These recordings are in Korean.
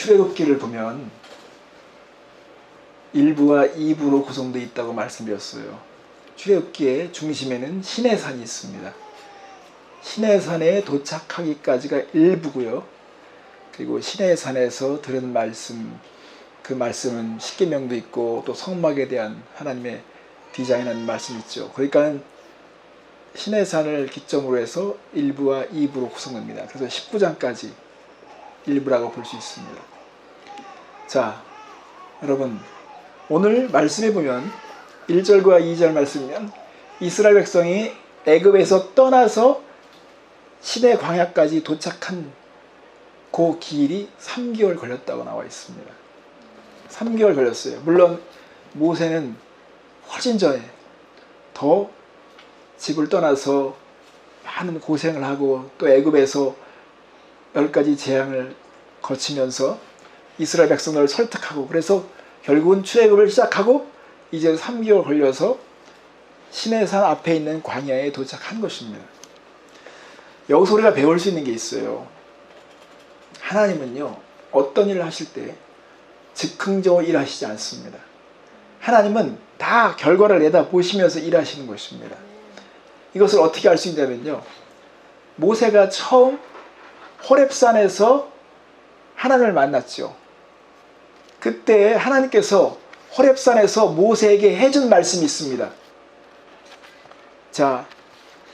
출애굽기를 보면 1부와 2부로 구성되어 있다고 말씀드렸어요. 출애굽기의 중심에는 시내산이 있습니다. 시내산에 도착하기까지가 1부고요. 그리고 시내산에서 들은 말씀, 그 말씀은 십계명도 있고 또 성막에 대한 하나님의 디자인한 말씀이 있죠. 그러니까 시내산을 기점으로 해서 1부와 2부로 구성됩니다. 그래서 19장까지 1부라고 볼 수 있습니다. 자, 여러분 오늘 말씀해 보면 1절과 2절 말씀이면 이스라엘 백성이 애굽에서 떠나서 시내 광야까지 도착한 그 길이 3개월 걸렸다고 나와 있습니다. 3개월 걸렸어요. 물론 모세는 훨씬 전에 더 집을 떠나서 많은 고생을 하고 또 애굽에서 열 가지 재앙을 거치면서 이스라엘 백성들을 설득하고 그래서 결국은 출애굽을 시작하고 이제 3개월 걸려서 시내산 앞에 있는 광야에 도착한 것입니다. 여기서 우리가 배울 수 있는 게 있어요. 하나님은요 어떤 일을 하실 때 즉흥적으로 일하시지 않습니다. 하나님은 다 결과를 내다 보시면서 일하시는 것입니다. 이것을 어떻게 알 수 있냐면요. 모세가 처음 호렙산에서 하나님을 만났죠. 그때 하나님께서 호렙산에서 모세에게 해준 말씀이 있습니다. 자,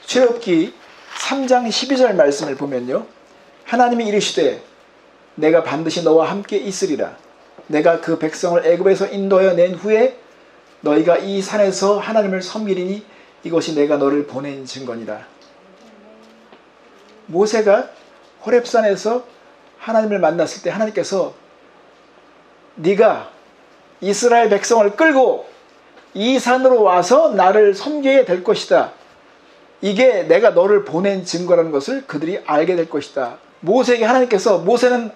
출애굽기 3장 12절 말씀을 보면요. 하나님이 이르시되 내가 반드시 너와 함께 있으리라. 내가 그 백성을 애굽에서 인도하여 낸 후에 너희가 이 산에서 하나님을 섬기리니 이것이 내가 너를 보낸 증거니라. 모세가 호렙산에서 하나님을 만났을 때 하나님께서 네가 이스라엘 백성을 끌고 이 산으로 와서 나를 섬겨야 될 것이다. 이게 내가 너를 보낸 증거라는 것을 그들이 알게 될 것이다. 모세에게 하나님께서 모세는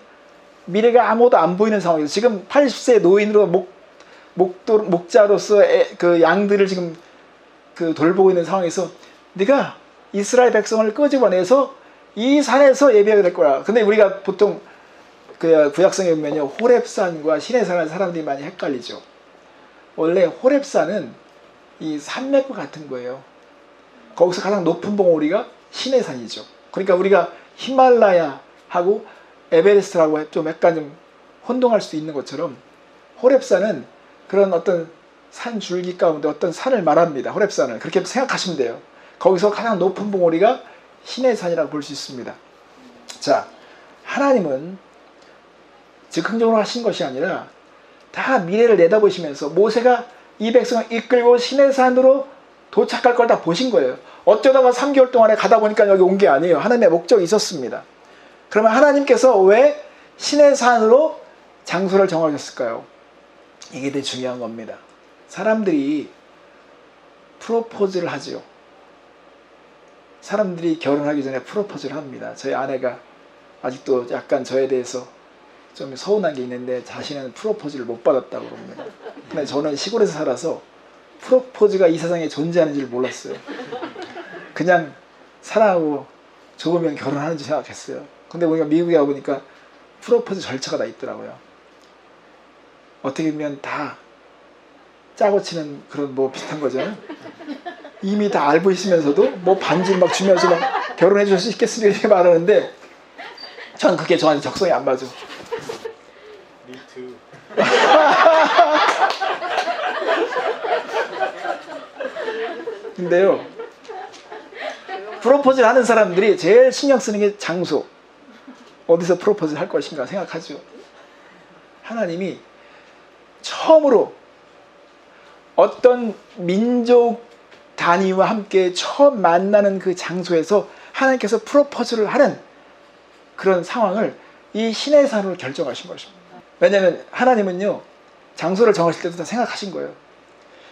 미래가 아무것도 안 보이는 상황에서 지금 80세 노인으로 목, 목도, 목자로서 애, 그 양들을 지금 그 돌보고 있는 상황에서 네가 이스라엘 백성을 끄집어내서 이 산에서 예배하게 될 거야. 근데 우리가 보통 그 구약성에 보면요 호렙산과 시내산을 사람들이 많이 헷갈리죠. 원래 호렙산은 이 산맥과 같은 거예요. 거기서 가장 높은 봉우리가 시내산이죠. 그러니까 우리가 히말라야하고 에베레스트라고 좀 약간 좀 혼동할 수 있는 것처럼 호렙산은 그런 어떤 산 줄기 가운데 어떤 산을 말합니다. 호렙산을 그렇게 생각하시면 돼요. 거기서 가장 높은 봉우리가 시내산이라고 볼 수 있습니다. 자, 하나님은 즉흥적으로 하신 것이 아니라 다 미래를 내다보시면서 모세가 이 백성을 이끌고 시내산으로 도착할 걸 다 보신 거예요. 어쩌다가 3개월 동안에 가다 보니까 여기 온 게 아니에요. 하나님의 목적이 있었습니다. 그러면 하나님께서 왜 시내산으로 장소를 정하셨을까요? 이게 되게 중요한 겁니다. 사람들이 프로포즈를 하죠. 사람들이 결혼하기 전에 프로포즈를 합니다. 저희 아내가 아직도 약간 저에 대해서 좀 서운한 게 있는데 자신은 프로포즈를 못 받았다고 그럽니다. 근데 저는 시골에서 살아서 프로포즈가 이 세상에 존재하는 줄 몰랐어요. 그냥 사랑하고 좋으면 결혼하는 줄 생각했어요. 근데 우리가 미국에 와보니까 프로포즈 절차가 다 있더라고요. 어떻게 보면 다 짜고 치는 그런 뭐 비슷한 거죠. 이미 다 알고 있으면서도 뭐 반지 막 주면서 막 결혼해 줄 수 있겠습니까? 이렇게 말하는데 전 그게 저한테 적성이 안 맞아. Too. 근데요. 프로포즈를 하는 사람들이 제일 신경 쓰는 게 장소. 어디서 프로포즈를 할 것인가 생각하죠. 하나님이 처음으로 어떤 민족 단위와 함께 처음 만나는 그 장소에서 하나님께서 프로포즈를 하는 그런 상황을 이 신의 산으로 결정하신 것입니다. 왜냐하면 하나님은요 장소를 정하실 때도 다 생각하신 거예요.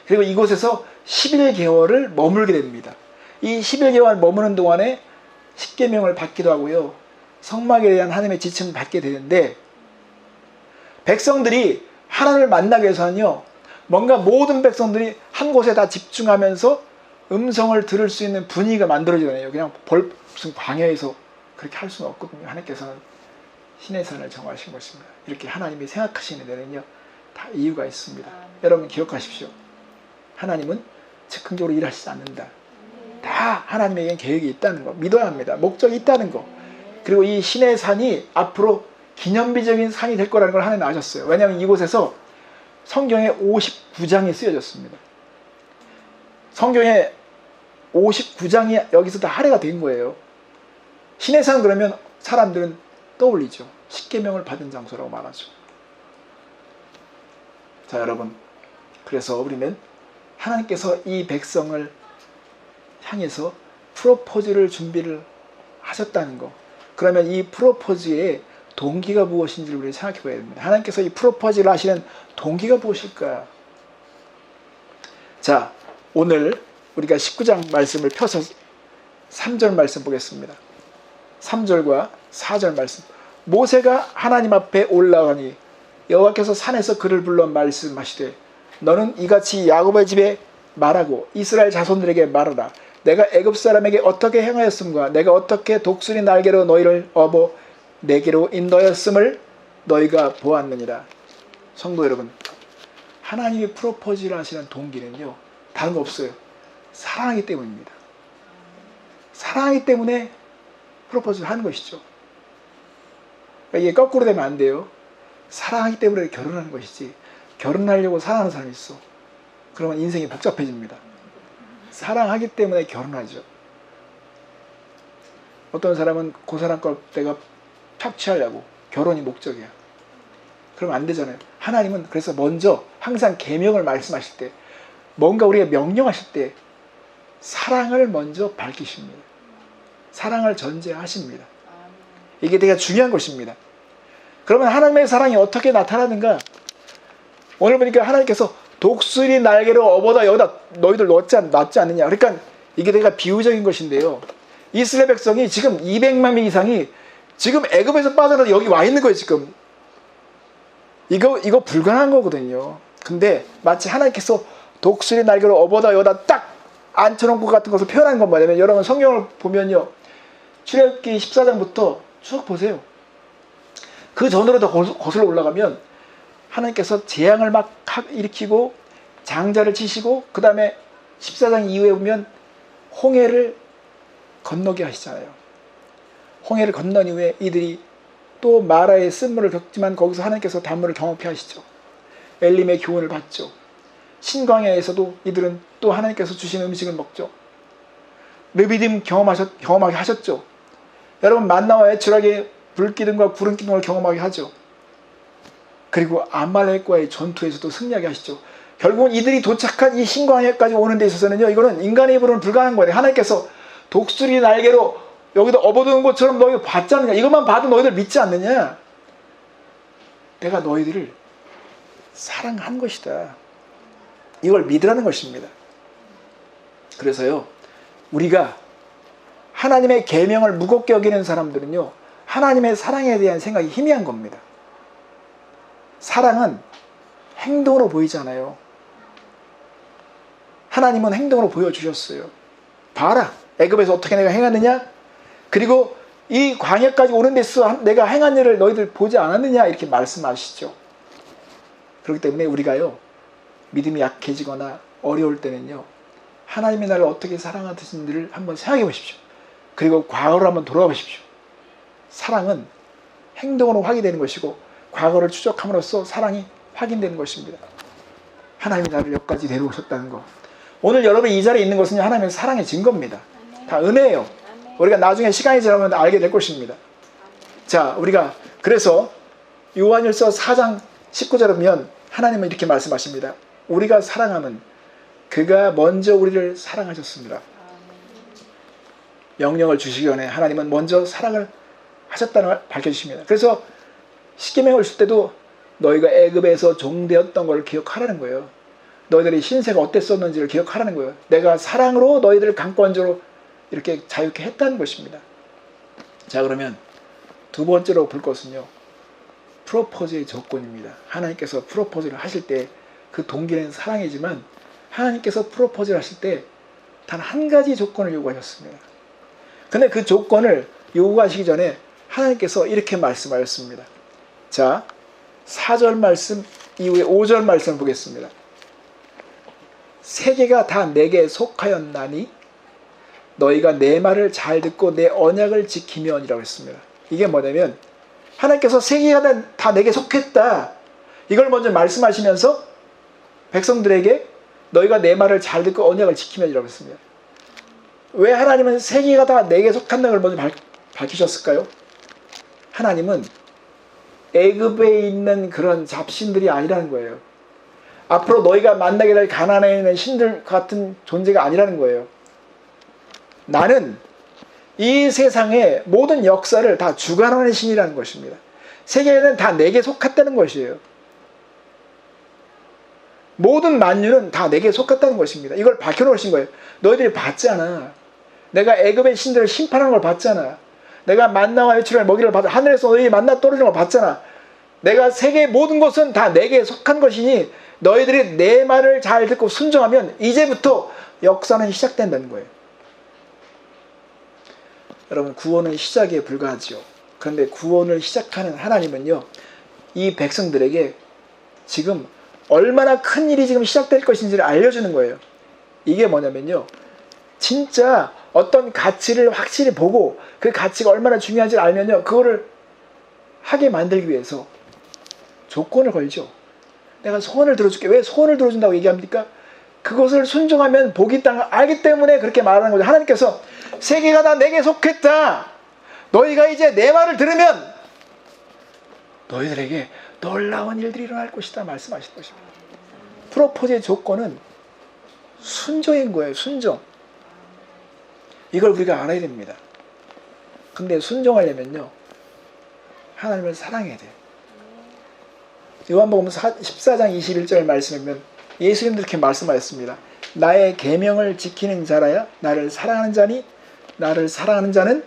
그리고 이곳에서 11개월을 머물게 됩니다. 이 11개월 머무는 동안에 십계명을 받기도 하고요. 성막에 대한 하나님의 지침을 받게 되는데 백성들이 하나님을 만나기 위해서는요. 뭔가 모든 백성들이 한 곳에 다 집중하면서 음성을 들을 수 있는 분위기가 만들어지잖아요. 그냥 벌 무슨 광야에서 그렇게 할 수는 없거든요. 하나님께서는 신의 산을 정하신 것입니다. 이렇게 하나님이 생각하시는 데는요 다 이유가 있습니다. 여러분 기억하십시오. 하나님은 즉흥적으로 일하시지 않는다. 다 하나님에겐 계획이 있다는 거 믿어야 합니다. 목적이 있다는 거. 그리고 이 신의 산이 앞으로 기념비적인 산이 될 거라는 걸 하나님 아셨어요. 왜냐하면 이곳에서 성경에 59장이 쓰여졌습니다. 성경에 59장이 여기서 다 할애가 된 거예요. 신의 산 그러면 사람들은 떠올리죠. 십계명을 받은 장소라고 말하죠. 자, 여러분. 그래서 우리는 하나님께서 이 백성을 향해서 프로포즈를 준비를 하셨다는 거. 그러면 이 프로포즈의 동기가 무엇인지를 우리 생각해 봐야 됩니다. 하나님께서 이 프로포즈를 하시는 동기가 무엇일까? 자, 오늘 우리가 19장 말씀을 펴서 3절 말씀 보겠습니다. 3절과 4절 말씀. 모세가 하나님 앞에 올라가니 여호와께서 산에서 그를 불러 말씀하시되 너는 이같이 야곱의 집에 말하고 이스라엘 자손들에게 말하라. 내가 애굽 사람에게 어떻게 행하였음과 내가 어떻게 독수리 날개로 너희를 업어 내게로 인도하였음을 너희가 보았느니라. 성도 여러분 하나님이 프로포즈를 하시는 동기는요 다른 거 없어요. 사랑하기 때문입니다. 사랑하기 때문에 프로포즈를 하는 것이죠 그러니까 이게 거꾸로 되면 안 돼요 사랑하기 때문에 결혼하는 것이지 결혼하려고 사랑하는 사람이 있어. 그러면 인생이 복잡해집니다. 사랑하기 때문에 결혼하죠. 어떤 사람은 그 사람 걸 내가 착취하려고 결혼이 목적이야. 그러면 안 되잖아요. 하나님은 그래서 먼저 항상 계명을 말씀하실 때 뭔가 우리가 명령하실 때 사랑을 먼저 밝히십니다. 사랑을 전제하십니다. 이게 되게 중요한 것입니다. 그러면 하나님의 사랑이 어떻게 나타나는가? 오늘 보니까 하나님께서 독수리 날개로 업어다 여기다 너희들 넣지, 않, 놨지 않느냐. 그러니까 이게 내가 비유적인 것인데요. 이스라엘 백성이 지금 200만 명 이상이 지금 애굽에서 빠져나서 여기 와 있는 거예요, 지금. 이거, 이거 불가능한 거거든요. 근데 마치 하나님께서 독수리 날개로 업어다 여기다 딱 앉혀놓은 것 같은 것을 표현한 건 뭐냐면 여러분 성경을 보면요. 출애굽기 14장부터 쭉 보세요. 그 전으로 더 거슬러 올라가면 하나님께서 재앙을 막 일으키고 장자를 치시고 그 다음에 14장 이후에 보면 홍해를 건너게 하시잖아요. 홍해를 건넌 이후에 이들이 또 마라의 쓴물을 겪지만 거기서 하나님께서 단물을 경험케 하시죠. 엘림의 교훈을 받죠. 신광야에서도 이들은 또 하나님께서 주신 음식을 먹죠. 르비딤 경험하셨, 경험하게 하셨죠. 여러분 만나와 애출하게 불기둥과 구름 기둥을 경험하게 하죠. 그리고 아말렉과의 전투에서도 승리하게 하시죠. 결국은 이들이 도착한 이 신광야까지 오는 데 있어서는요. 이거는 인간의 입으로는 불가능한 거예요. 하나님께서 독수리 날개로 여기다 업어두는 것처럼 너희 봤지 않느냐. 이것만 봐도 너희들 믿지 않느냐. 내가 너희들을 사랑한 것이다. 이걸 믿으라는 것입니다. 그래서요. 우리가 하나님의 계명을 무겁게 여기는 사람들은요. 하나님의 사랑에 대한 생각이 희미한 겁니다. 사랑은 행동으로 보이잖아요. 하나님은 행동으로 보여주셨어요. 봐라. 애굽에서 어떻게 내가 행하느냐? 그리고 이 광야까지 오는 데서 내가 행한 일을 너희들 보지 않았느냐? 이렇게 말씀하시죠. 그렇기 때문에 우리가요. 믿음이 약해지거나 어려울 때는요. 하나님이 나를 어떻게 사랑하시는지를 한번 생각해 보십시오. 그리고 과거로 한번 돌아가 보십시오. 사랑은 행동으로 확인되는 것이고 과거를 추적함으로써 사랑이 확인되는 것입니다. 하나님이 나를 여기까지 데려오셨다는 거. 오늘 여러분이 이 자리에 있는 것은 하나님의 사랑의 증거입니다. 다 은혜예요. 우리가 나중에 시간이 지나면 알게 될 것입니다. 자, 우리가 그래서 요한일서 4장 19절에 보면 하나님은 이렇게 말씀하십니다. 우리가 사랑하면 그가 먼저 우리를 사랑하셨습니다. 명령을 주시기 전에 하나님은 먼저 사랑을 하셨다는 걸 밝혀주십니다. 그래서 십계명을 쓸 때도 너희가 애굽에서 종되었던 걸 기억하라는 거예요. 너희들이 신세가 어땠었는지를 기억하라는 거예요. 내가 사랑으로 너희들을 강권적으로 이렇게 자유케 했다는 것입니다. 자 그러면 두 번째로 볼 것은요. 프로포즈의 조건입니다. 하나님께서 프로포즈를 하실 때 그 동기는 사랑이지만 하나님께서 프로포즈를 하실 때 단 한 가지 조건을 요구하셨습니다. 근데 그 조건을 요구하시기 전에 하나님께서 이렇게 말씀하였습니다. 자, 4절 말씀 이후에 5절 말씀 보겠습니다. 세계가 다 내게 속하였나니 너희가 내 말을 잘 듣고 내 언약을 지키면이라고 했습니다. 이게 뭐냐면 하나님께서 세계가 다- 다 내게 속했다. 이걸 먼저 말씀하시면서 백성들에게 너희가 내 말을 잘 듣고 언약을 지키면이라고 했습니다. 왜 하나님은 세계가 다 내게 속한다는 걸 먼저 밝, 밝히셨을까요? 하나님은 애굽에 있는 그런 잡신들이 아니라는 거예요. 앞으로 너희가 만나게 될 가난에 있는 신들 같은 존재가 아니라는 거예요. 나는 이 세상의 모든 역사를 다 주관하는 신이라는 것입니다. 세계는 다 내게 속했다는 것이에요. 모든 만유는 다 내게 속했다는 것입니다. 이걸 밝혀놓으신 거예요. 너희들이 봤잖아. 내가 애굽의 신들을 심판하는 걸 봤잖아. 내가 만나와 외출을 먹이를 받아 하늘에서 너희 만나 떨어지는 걸 봤잖아. 내가 세계의 모든 것은 다 내게 속한 것이니 너희들이 내 말을 잘 듣고 순종하면 이제부터 역사는 시작된다는 거예요. 여러분 구원은 시작에 불과하지요. 그런데 구원을 시작하는 하나님은요. 이 백성들에게 지금 얼마나 큰 일이 지금 시작될 것인지를 알려주는 거예요. 이게 뭐냐면요. 진짜 어떤 가치를 확실히 보고 그 가치가 얼마나 중요한지 를 알면요. 그거를 하게 만들기 위해서 조건을 걸죠. 내가 소원을 들어줄게. 왜 소원을 들어준다고 얘기합니까? 그것을 순종하면 복이 걸 알기 때문에 그렇게 말하는 거죠. 하나님께서 세계가 다 내게 속했다. 너희가 이제 내 말을 들으면 너희들에게 놀라운 일들이 일어날 것이다 말씀하실 것입니다. 프로포즈의 조건은 순종인 거예요. 순종. 이걸 우리가 알아야 됩니다. 근데 순종하려면요. 하나님을 사랑해야 돼요. 요한복음 14장 21절 말씀이면 예수님도 이렇게 말씀하셨습니다. 나의 계명을 지키는 자라야 나를 사랑하는 자니 나를 사랑하는 자는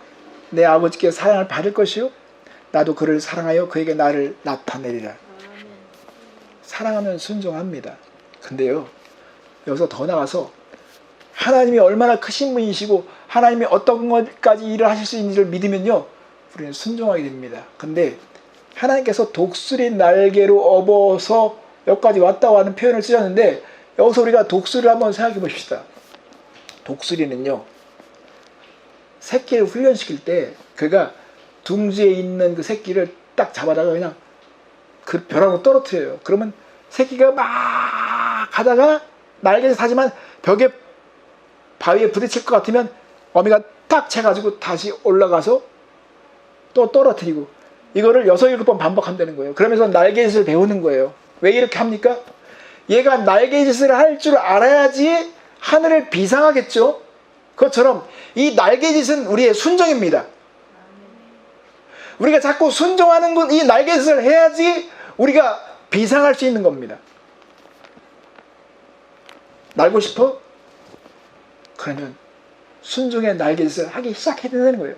내 아버지께 사랑을 받을 것이요 나도 그를 사랑하여 그에게 나를 나타내리라. 사랑하면 순종합니다. 근데요. 여기서 더 나가서 하나님이 얼마나 크신 분이시고 하나님이 어떤 것까지 일을 하실 수 있는지를 믿으면요. 우리는 순종하게 됩니다. 근데 하나님께서 독수리 날개로 업어서 여기까지 왔다고 하는 표현을 쓰셨는데 여기서 우리가 독수리를 한번 생각해 봅시다. 독수리는요. 새끼를 훈련시킬 때 그가 둥지에 있는 그 새끼를 딱 잡아다가 그냥 그 벼락으로 떨어뜨려요. 그러면 새끼가 막 가다가 날개에서 타지만 벽에 바위에 부딪힐 것 같으면 어미가 딱 채가지고 다시 올라가서 또 떨어뜨리고 이거를 여섯 일곱 번 반복한다는 거예요. 그러면서 날개짓을 배우는 거예요. 왜 이렇게 합니까? 얘가 날개짓을 할 줄 알아야지 하늘을 비상하겠죠. 그것처럼 이 날개짓은 우리의 순종입니다. 우리가 자꾸 순종하는 건 이 날개짓을 해야지 우리가 비상할 수 있는 겁니다. 날고 싶어? 그러면 순종의 날개짓을 하기 시작해야 된다는 거예요.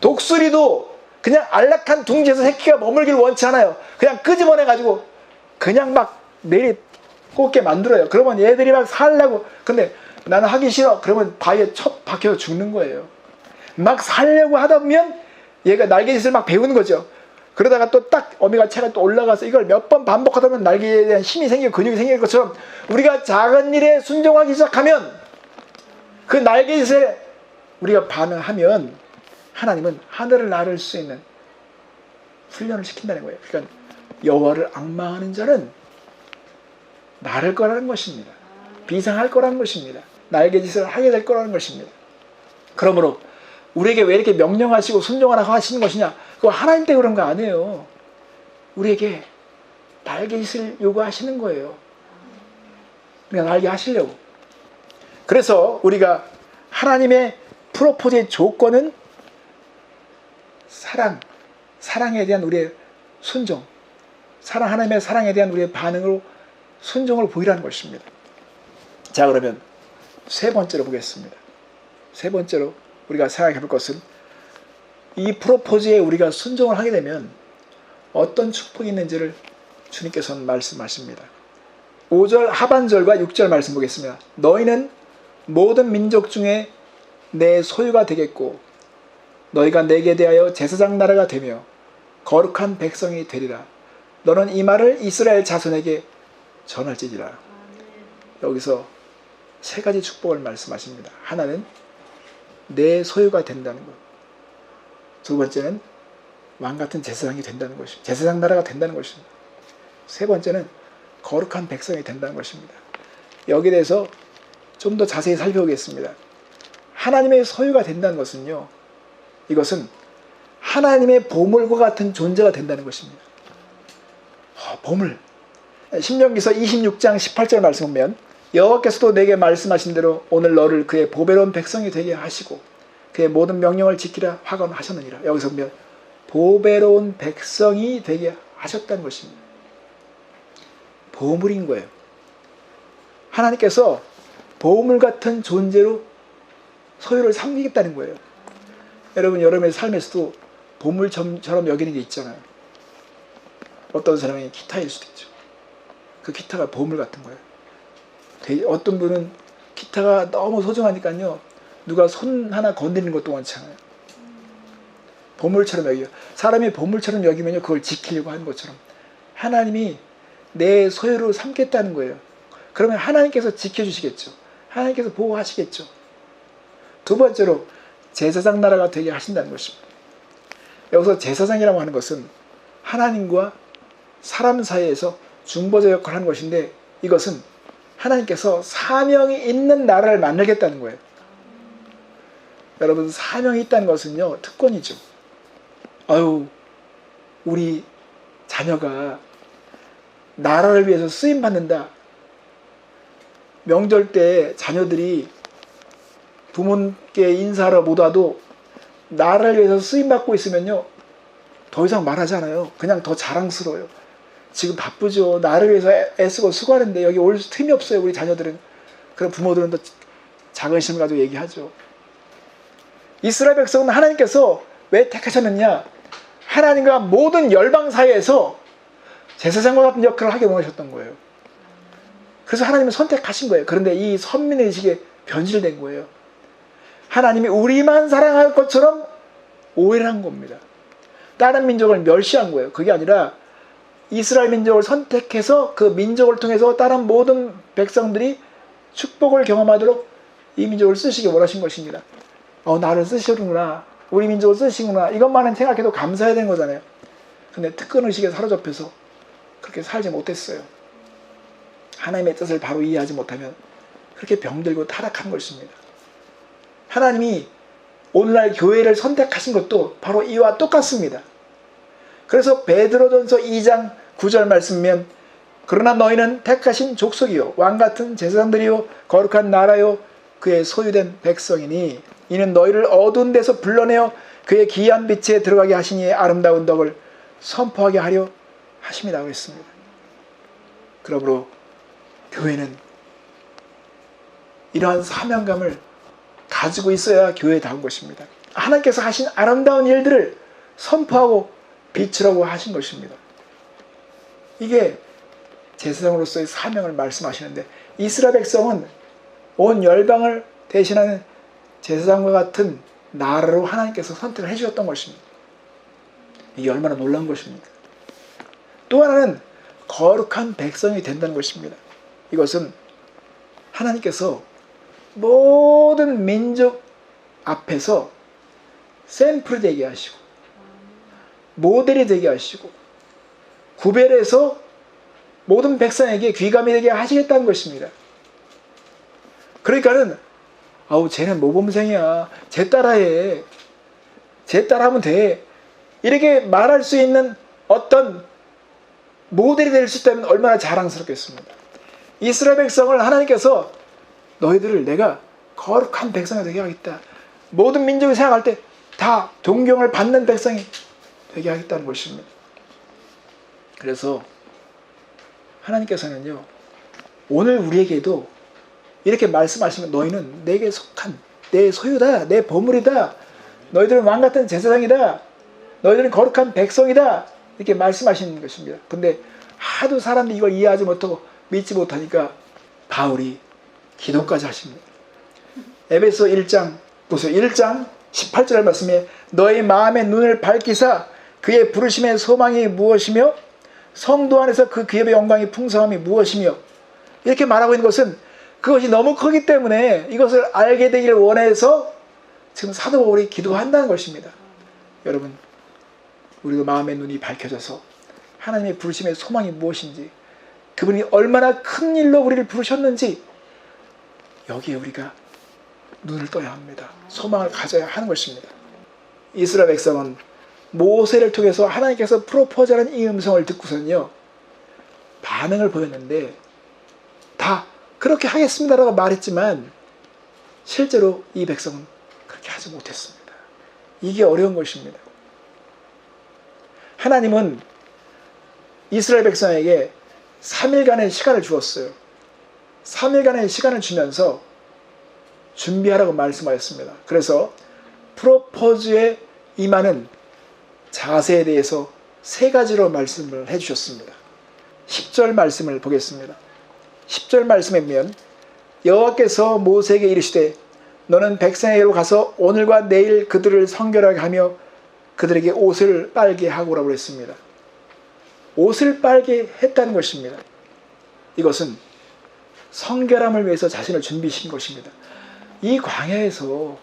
독수리도 그냥 안락한 둥지에서 새끼가 머물길 원치 않아요. 그냥 끄집어내가지고 그냥 막 내리 꽂게 만들어요. 그러면 얘들이 막 살려고. 근데 나는 하기 싫어. 그러면 바위에 첫 박혀서 죽는 거예요. 막 살려고 하다 보면 얘가 날개짓을 막 배우는 거죠. 그러다가 또 딱 어미가 채가 또 올라가서 이걸 몇 번 반복하다 보면 날개에 대한 힘이 생기고 근육이 생길 것처럼 우리가 작은 일에 순종하기 시작하면 그 날개짓에 우리가 반응하면 하나님은 하늘을 나를 수 있는 훈련을 시킨다는 거예요. 그러니까 여호와를 악망하는 자는 나를 거라는 것입니다. 비상할 거라는 것입니다. 날개짓을 하게 될 거라는 것입니다. 그러므로 우리에게 왜 이렇게 명령하시고 순종하라고 하시는 것이냐? 그거 하나님 때문에 그런 거 아니에요. 우리에게 날개짓을 요구하시는 거예요. 우리가 날개 하시려고. 그래서 우리가 하나님의 프로포즈의 조건은 사랑, 사랑에 대한 우리의 순종, 사랑 하나님의 사랑에 대한 우리의 반응으로 순종을 보이라는 것입니다. 자 그러면 세 번째로 보겠습니다. 세 번째로 우리가 생각해 볼 것은 이 프로포즈에 우리가 순종을 하게 되면 어떤 축복이 있는지를 주님께서는 말씀하십니다. 5절 하반절과 6절 말씀 보겠습니다. 너희는 모든 민족 중에 내 소유가 되겠고 너희가 내게 대하여 제사장 나라가 되며 거룩한 백성이 되리라. 너는 이 말을 이스라엘 자손에게 전할지니라. 여기서 세 가지 축복을 말씀하십니다. 하나는 내 소유가 된다는 것. 두 번째는 왕 같은 제사장이 된다는 것입니다. 제사장 나라가 된다는 것입니다. 세 번째는 거룩한 백성이 된다는 것입니다. 여기에 대해서 좀 더 자세히 살펴보겠습니다. 하나님의 소유가 된다는 것은요. 이것은 하나님의 보물과 같은 존재가 된다는 것입니다. 어, 보물. 신명기서 26장 18절 말씀 보면 여호와께서도 내게 말씀하신 대로 오늘 너를 그의 보배로운 백성이 되게 하시고 그의 모든 명령을 지키라 확언하셨느니라. 여기서 보면 보배로운 백성이 되게 하셨다는 것입니다. 보물인 거예요. 하나님께서 보물 같은 존재로 소유를 삼기겠다는 거예요. 여러분 여러분의 삶에서도 보물처럼 여기는 게 있잖아요. 어떤 사람이 기타일 수도 있죠. 그 기타가 보물 같은 거예요. 어떤 분은 기타가 너무 소중하니까요. 누가 손 하나 건드리는 것도 원치 않아요. 보물처럼 여기요. 사람이 보물처럼 여기면요. 그걸 지키려고 하는 것처럼. 하나님이 내 소유로 삼겠다는 거예요. 그러면 하나님께서 지켜주시겠죠. 하나님께서 보호하시겠죠. 두 번째로 제사장 나라가 되게 하신다는 것입니다. 여기서 제사장이라고 하는 것은 하나님과 사람 사이에서 중보자 역할을 하는 것인데 이것은 하나님께서 사명이 있는 나라를 만들겠다는 거예요. 여러분 사명이 있다는 것은요 특권이죠. 아유 우리 자녀가 나라를 위해서 쓰임 받는다. 명절 때 자녀들이 부모께 인사하러 못 와도 나라를 위해서 쓰임 받고 있으면요 더 이상 말하지 않아요. 그냥 더 자랑스러워요. 지금 바쁘죠. 나를 위해서 애- 애쓰고 수고하는데 여기 올 틈이 없어요. 우리 자녀들은. 그럼 부모들은 더 자긍심을 가지고 얘기하죠. 이스라엘 백성은 하나님께서 왜 택하셨느냐? 하나님과 모든 열방 사이에서 제사장과 같은 역할을 하게 원하셨던 거예요. 그래서 하나님은 선택하신 거예요. 그런데 이 선민의 의식에 변질된 거예요. 하나님이 우리만 사랑할 것처럼 오해를 한 겁니다. 다른 민족을 멸시한 거예요. 그게 아니라 이스라엘 민족을 선택해서 그 민족을 통해서 다른 모든 백성들이 축복을 경험하도록 이 민족을 쓰시기 원하신 것입니다. 어, 나를 쓰시는구나. 우리 민족을 쓰시구나. 이것만은 생각해도 감사해야 되는 거잖아요. 근데 특권 의식에 사로잡혀서 그렇게 살지 못했어요. 하나님의 뜻을 바로 이해하지 못하면 그렇게 병들고 타락한 것입니다. 하나님이 오늘날 교회를 선택하신 것도 바로 이와 똑같습니다. 그래서 베드로전서 2장 9절 말씀이면 그러나 너희는 택하신 족속이요 왕 같은 제사장들이요 거룩한 나라요 그의 소유된 백성이니 이는 너희를 어두운 데서 불러내어 그의 기이한 빛에 들어가게 하시니 아름다운 덕을 선포하게 하려 하심이라고 했습니다. 그러므로 교회는 이러한 사명감을 가지고 있어야 교회다운 것입니다. 하나님께서 하신 아름다운 일들을 선포하고 비추라고 하신 것입니다. 이게 제사장으로서의 사명을 말씀하시는데 이스라엘 백성은 온 열방을 대신하는 제사장과 같은 나라로 하나님께서 선택을 해주셨던 것입니다. 이게 얼마나 놀라운 것입니까? 또 하나는 거룩한 백성이 된다는 것입니다. 이것은 하나님께서 모든 민족 앞에서 샘플이 되게 하시고 모델이 되게 하시고 구별해서 모든 백성에게 귀감이 되게 하시겠다는 것입니다. 그러니까는 아우 쟤는 모범생이야. 쟤 따라해. 쟤 따라하면 돼. 이렇게 말할 수 있는 어떤 모델이 될 수 있다면 얼마나 자랑스럽겠습니다. 이스라엘 백성을 하나님께서 너희들을 내가 거룩한 백성이 되게 하겠다. 모든 민족이 생각할 때다 존경을 받는 백성이 되게 하겠다는 것입니다. 그래서 하나님께서는요, 오늘 우리에게도 이렇게 말씀하시면 너희는 내게 속한 내 소유다, 내 보물이다. 너희들은 왕 같은 제사장이다. 너희들은 거룩한 백성이다. 이렇게 말씀하시는 것입니다. 근데 하도 사람들이 이걸 이해하지 못하고 믿지 못하니까 바울이 기도까지 하십니다. 에베소 1장 보세요. 1장 18절 말씀에 너의 마음의 눈을 밝히사 그의 부르심의 소망이 무엇이며 성도 안에서 그 기업의 영광이 풍성함이 무엇이며 이렇게 말하고 있는 것은 그것이 너무 크기 때문에 이것을 알게 되기를 원해서 지금 사도 바울이 기도한다는 것입니다. 여러분 우리도 마음의 눈이 밝혀져서 하나님의 부르심의 소망이 무엇인지 그분이 얼마나 큰 일로 우리를 부르셨는지 여기에 우리가 눈을 떠야 합니다. 소망을 가져야 하는 것입니다. 이스라엘 백성은 모세를 통해서 하나님께서 프로포즈하는 이 음성을 듣고서는요 반응을 보였는데 다 그렇게 하겠습니다라고 말했지만 실제로 이 백성은 그렇게 하지 못했습니다. 이게 어려운 것입니다. 하나님은 이스라엘 백성에게 3일간의 시간을 주었어요. 3일간의 시간을 주면서 준비하라고 말씀하였습니다. 그래서 프로포즈에 임하는 자세에 대해서 세 가지로 말씀을 해주셨습니다. 10절 말씀을 보겠습니다. 10절 말씀에 보면 여호와께서 모세에게 이르시되 너는 백성에게로 가서 오늘과 내일 그들을 성결하게 하며 그들에게 옷을 빨게 하고라고 했습니다. 옷을 빨게 했다는 것입니다. 이것은 성결함을 위해서 자신을 준비신 것입니다. 이 광야에서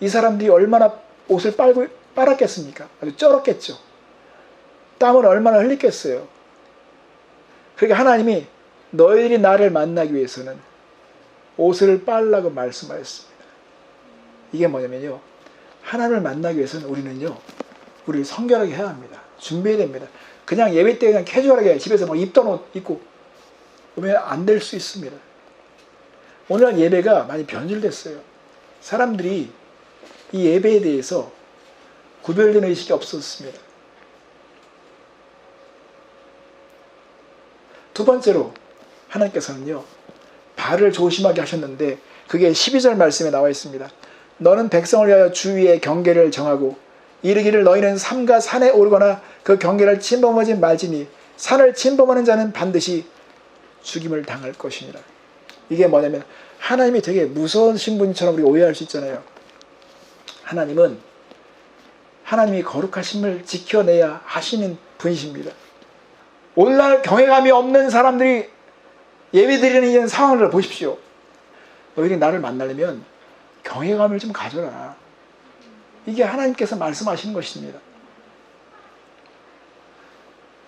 이 사람들이 얼마나 옷을 빨고 빨았겠습니까? 아주 쩔었겠죠. 땀을 얼마나 흘렸겠어요. 그러니까 하나님이 너희들이 나를 만나기 위해서는 옷을 빨라고 말씀하였습니다. 이게 뭐냐면요. 하나님을 만나기 위해서는 우리는요. 우리를 성결하게 해야 합니다. 준비해야 됩니다. 그냥 예배 때 그냥 캐주얼하게 집에서 막 입던 옷 입고 오면 안 될 수 있습니다. 오늘날 예배가 많이 변질됐어요. 사람들이 이 예배에 대해서 구별되는 의식이 없었습니다. 두 번째로 하나님께서는요. 발을 조심하게 하셨는데 그게 12절 말씀에 나와 있습니다. 너는 백성을 위하여 주위의 경계를 정하고 이르기를 너희는 삼가 산에 오르거나 그 경계를 침범하지 말지니 산을 침범하는 자는 반드시 죽임을 당할 것이니라. 이게 뭐냐면 하나님이 되게 무서우신 분처럼 우리 오해할 수 있잖아요. 하나님은 하나님이 거룩하심을 지켜내야 하시는 분이십니다. 오늘날 경외감이 없는 사람들이 예배드리는 이런 상황을 보십시오. 너희들이 나를 만나려면 경외감을 좀 가져라. 이게 하나님께서 말씀하시는 것입니다.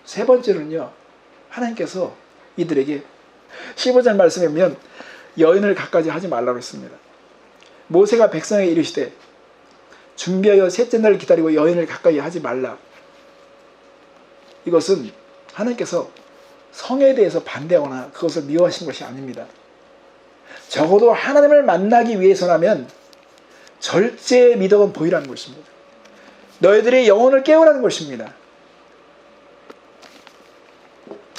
세 번째로는요, 하나님께서 이들에게 15절 말씀에 보면 여인을 갖가지 하지 말라고 했습니다. 모세가 백성에게 이르시되 준비하여 셋째 날을 기다리고 여인을 가까이 하지 말라. 이것은 하나님께서 성에 대해서 반대하거나 그것을 미워하신 것이 아닙니다. 적어도 하나님을 만나기 위해서라면 절제의 미덕은 보이라는 것입니다. 너희들의 영혼을 깨우라는 것입니다.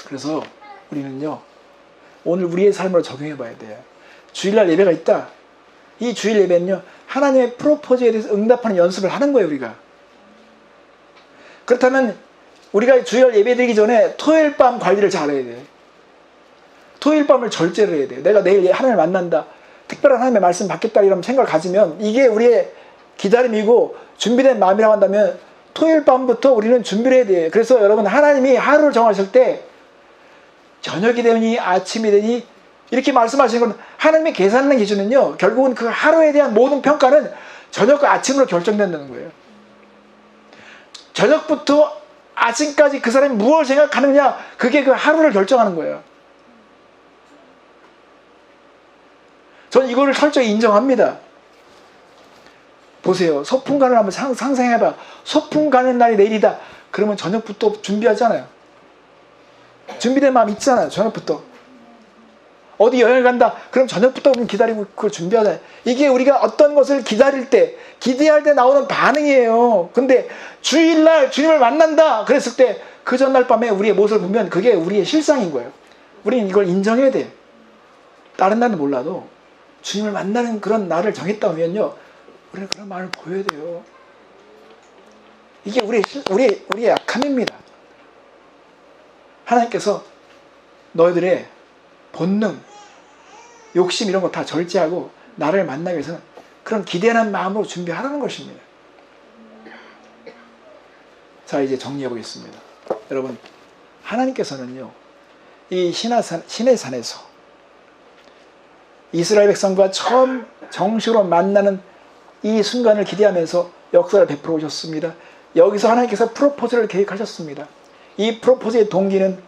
그래서 우리는요, 오늘 우리의 삶으로 적용해 봐야 돼요. 주일날 예배가 있다. 이 주일 예배는요, 하나님의 프로포즈에 대해서 응답하는 연습을 하는 거예요, 우리가. 그렇다면 우리가 주일 예배 드리기 전에 토요일 밤 관리를 잘해야 돼. 토요일 밤을 절제를 해야 돼. 내가 내일 하나님을 만난다. 특별한 하나님의 말씀 받겠다 이런 생각을 가지면 이게 우리의 기다림이고 준비된 마음이라고 한다면 토요일 밤부터 우리는 준비를 해야 돼. 그래서 여러분 하나님이 하루를 정하실 때 저녁이 되니 아침이 되니 이렇게 말씀하시는 건 하나님의 계산하는 기준은요. 결국은 그 하루에 대한 모든 평가는 저녁과 아침으로 결정된다는 거예요. 저녁부터 아침까지 그 사람이 무엇을 생각하느냐 그게 그 하루를 결정하는 거예요. 저는 이거를 철저히 인정합니다. 보세요. 소풍 가는 한번 상, 상상해봐. 소풍 가는 날이 내일이다. 그러면 저녁부터 준비하잖아요. 준비된 마음 있잖아요. 저녁부터. 어디 여행을 간다. 그럼 저녁부터 기다리고 그걸 준비하잖아요. 이게 우리가 어떤 것을 기다릴 때, 기대할 때 나오는 반응이에요. 근데 주일날 주님을 만난다. 그랬을 때 그 전날 밤에 우리의 모습을 보면 그게 우리의 실상인 거예요. 우리는 이걸 인정해야 돼. 다른 날은 몰라도 주님을 만나는 그런 날을 정했다면요. 우리는 그런 마음을 보여야 돼요. 이게 우리의, 실- 우리의, 약함입니다. 하나님께서 너희들의 본능, 욕심 이런 거 다 절제하고 나를 만나기 위해서는 그런 기대하는 마음으로 준비하라는 것입니다. 자 이제 정리해 보겠습니다. 여러분 하나님께서는요 이 신화산, 신의 산에서 이스라엘 백성과 처음 정식으로 만나는 이 순간을 기대하면서 역사를 베풀어 오셨습니다. 여기서 하나님께서 프로포즈를 계획하셨습니다. 이 프로포즈의 동기는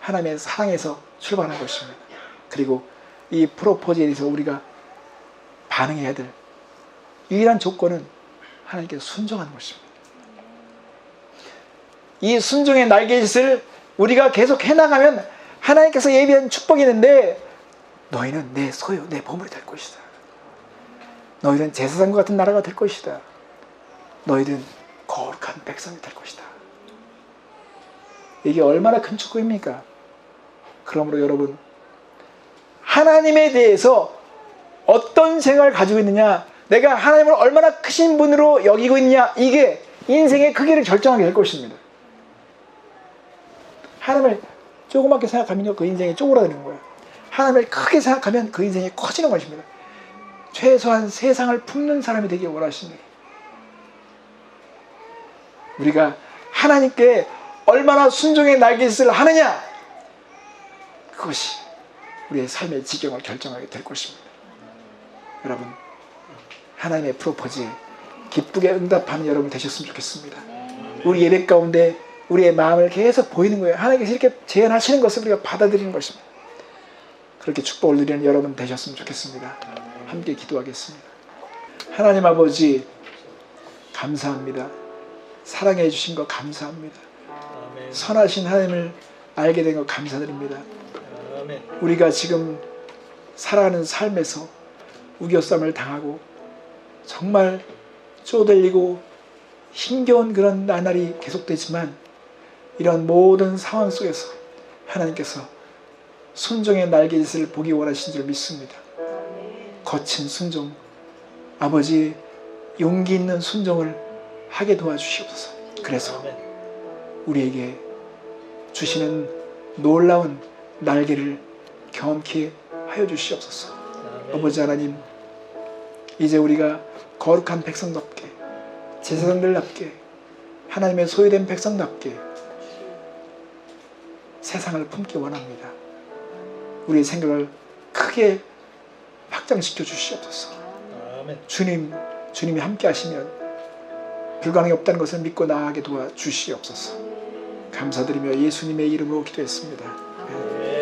하나님의 사랑에서 출발한 것입니다. 그리고 이 프로포즈에 대해서 우리가 반응해야 될 유일한 조건은 하나님께 순종하는 것입니다. 이 순종의 날개짓을 우리가 계속 해나가면 하나님께서 예비한 축복이 있는데 너희는 내 소유, 내 보물이 될 것이다. 너희는 제사장과 같은 나라가 될 것이다. 너희는 거룩한 백성이 될 것이다. 이게 얼마나 큰 축복입니까? 그러므로 여러분 하나님에 대해서 어떤 생각을 가지고 있느냐 내가 하나님을 얼마나 크신 분으로 여기고 있느냐 이게 인생의 크기를 결정하게 될 것입니다. 하나님을 조그맣게 생각하면 그 인생이 쪼그라드는 거예요. 하나님을 크게 생각하면 그 인생이 커지는 것입니다. 최소한 세상을 품는 사람이 되길 원하십니다. 우리가 하나님께 얼마나 순종의 날개짓을 하느냐 그것이 우리의 삶의 지경을 결정하게 될 것입니다. 여러분 하나님의 프로포즈에 기쁘게 응답하는 여러분 되셨으면 좋겠습니다. 우리 예배 가운데 우리의 마음을 계속 보이는 거예요. 하나님께서 이렇게 제안하시는 것을 우리가 받아들이는 것입니다. 그렇게 축복을 누리는 여러분 되셨으면 좋겠습니다. 함께 기도하겠습니다. 하나님 아버지 감사합니다. 사랑해 주신 거 감사합니다. 선하신 하나님을 알게 된 거 감사드립니다. 우리가 지금 살아가는 삶에서 우겨쌈을 당하고 정말 쪼들리고 힘겨운 그런 나날이 계속되지만 이런 모든 상황 속에서 하나님께서 순종의 날개짓을 보기 원하신 줄 믿습니다. 거친 순종, 아버지 용기 있는 순종을 하게 도와주시옵소서. 그래서. 우리에게 주시는 놀라운 날개를 경험케 하여 주시옵소서. 아버지 하나님, 이제 우리가 거룩한 백성답게, 제사장들답게, 하나님의 소유된 백성답게 세상을 품기 원합니다. 우리의 생각을 크게 확장시켜 주시옵소서. 주님, 주님이 함께 하시면 불가능이 없다는 것을 믿고 나아가게 도와 주시옵소서. 감사드리며 예수님의 이름으로 기도했습니다. 아멘.